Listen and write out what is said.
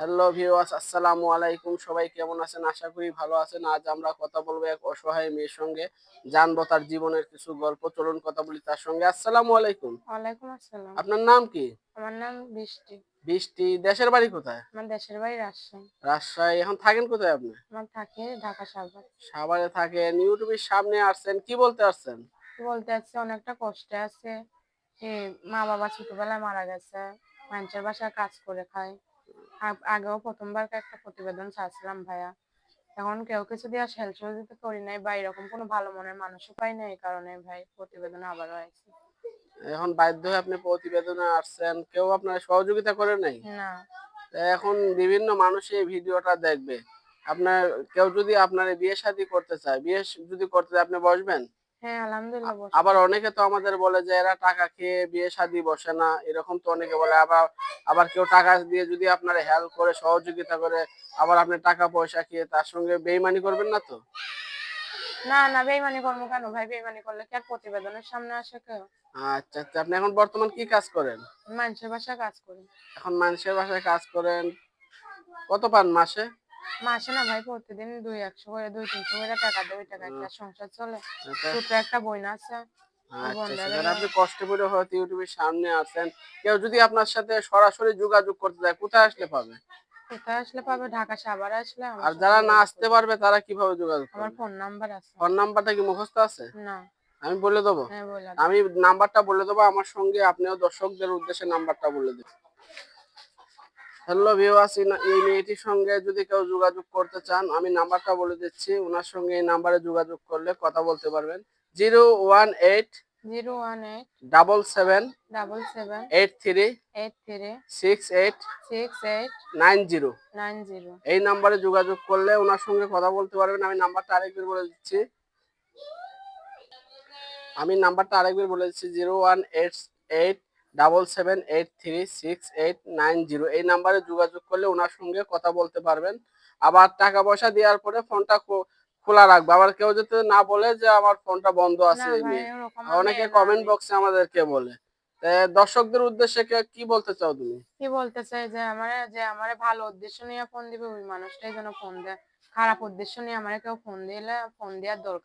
Hello viewers আসসালামু আলাইকুম। সবাই কেমন আছেন? আশা করি ভালো আছেন। আজ আমরা কথা বলব এক অসহায় মেয়ের সঙ্গে। জানব তার জীবনের কিছু গল্প। চলুন কথা বলি তার সঙ্গে। আসসালামু আলাইকুম। ওয়ালাইকুম আসসালাম। আপনার নাম কি? আমার নাম বৃষ্টি। বৃষ্টি দেশের বাড়ি কোথায়? আমার দেশের বাড়ি রাজশাহী। রাজশাহী। এখন থাকেন কোথায় আপনি? আমার থাকে ঢাকা সাভার। সাভারে থাকেন। ইউটিউবের সামনে আসছেন। কি বলতে আসছেন? বলতে আছে অনেকটা কষ্টে আছে। মা বাবা ছোটবেলায় মারা গেছে। মানুষের বাসায় কাজ করে খায়। আগেও প্রথমবার একটা প্রতিবেদন চাচ্ছিলাম ভাইয়া। এখন কেউ কিছু দিয়ে হেল্প সহযোগিতা করি নাই বা এরকম কোনো ভালো মনের মানুষও পাই না এই কারণে ভাই প্রতিবেদন আবারও আছে এখন বাধ্য হয়ে আপনি প্রতিবেদনে আসছেন কেউ আপনার সহযোগিতা করে নাই? না। এখন বিভিন্ন মানুষ এই ভিডিওটা দেখবে। আপনার কেউ যদি আপনার বিয়ে শাদী করতে চায় বিয়ে যদি করতে চায় আপনি বসবেন? হ্যাঁ আলহামদুলিল্লাহ আবার অনেকে তো আমাদের বলে যে এরা টাকা খেয়ে বিয়ে শাদী বসে না এরকম তো অনেকে বলে। আবার আবার কেউ টাকা দিয়ে যদি আপনার হেল্প করে সহযোগিতা করে আবার আপনি টাকা পয়সা খেয়ে তার সঙ্গে বেইমানি করবেন না তো? না না বেইমানি করব কেন ভাই? বেইমানি করলে কি আর প্রতিবেদনের সামনে আসে কেউ? আচ্ছা আচ্ছা আপনি এখন বর্তমান কি কাজ করেন? মানুষের বাসায় কাজ করি। এখন মানুষের বাসায় কাজ করেন কত পান মাসে? মাসে না ভাই প্রতিদিন দুই একশো করে দুই তিনশো করে টাকা দেয় ওই টাকা একটা সংসার চলে। ছোট একটা বইন আছে। আচ্ছা, হয়ে আপনি কষ্ট করে হয়তো ইউটিউবের সামনে আছেন। কেউ যদি আপনার সাথে সরাসরি যোগাযোগ করতে চায় কোথায় আসলে পাবে? কোথায় আসলে পাবে? ঢাকা সাভারে আসলে আর যারা না আসতে পারবে তারা কীভাবে যোগাযোগ আমার ফোন নাম্বার আছে। ফোন নাম্বারটা কি মুখস্থ আছে? না। আমি বলে দেবো। হ্যাঁ আমি নাম্বারটা বলে দেবো আমার সঙ্গে আপনিও দর্শকদের উদ্দেশ্যে নাম্বারটা বলে দেবেন। হ্যালো ভিউয়ার্স এই মেয়েটির সঙ্গে যদি কেউ যোগাযোগ করতে চান আমি নাম্বারটা বলে দিচ্ছি। ওনার সঙ্গে এই নাম্বারে যোগাযোগ করলে কথা বলতে পারবেন। Zero one eight zero one eight double seven double seven eight three eight three six eight six eight nine zero. Nine zero. এই নাম্বারে যোগাযোগ করলে ওনার সঙ্গে কথা বলতে পারবেন। আমি নাম্বারটা আরেকবার বলে দিচ্ছি। আমি নাম্বারটা আরেকবার বলে দিচ্ছি। Zero one eight eight double seven eight three six eight nine zero এই নাম্বারে যোগাযোগ করলে ওনার সঙ্গে কথা বলতে পারবেন। আবার টাকা পয়সা দেওয়ার পরে ফোনটা খোলা রাখবে। আবার কেউ যাতে না বলে যে আমার ফোনটা বন্ধ আছে অনেকে কমেন্ট বক্সে আমাদেরকে বলে। দর্শকদের উদ্দেশ্যে কি বলতে চাও তুমি? কি বলতে চাই যে আমার যে আমার ভালো উদ্দেশ্য নিয়ে ফোন দিবে ওই মানুষটাই যেন ফোন দেয়। খারাপ উদ্দেশ্য নিয়ে আমারে কেউ ফোন দিলে ফোন দেওয়ার দরকার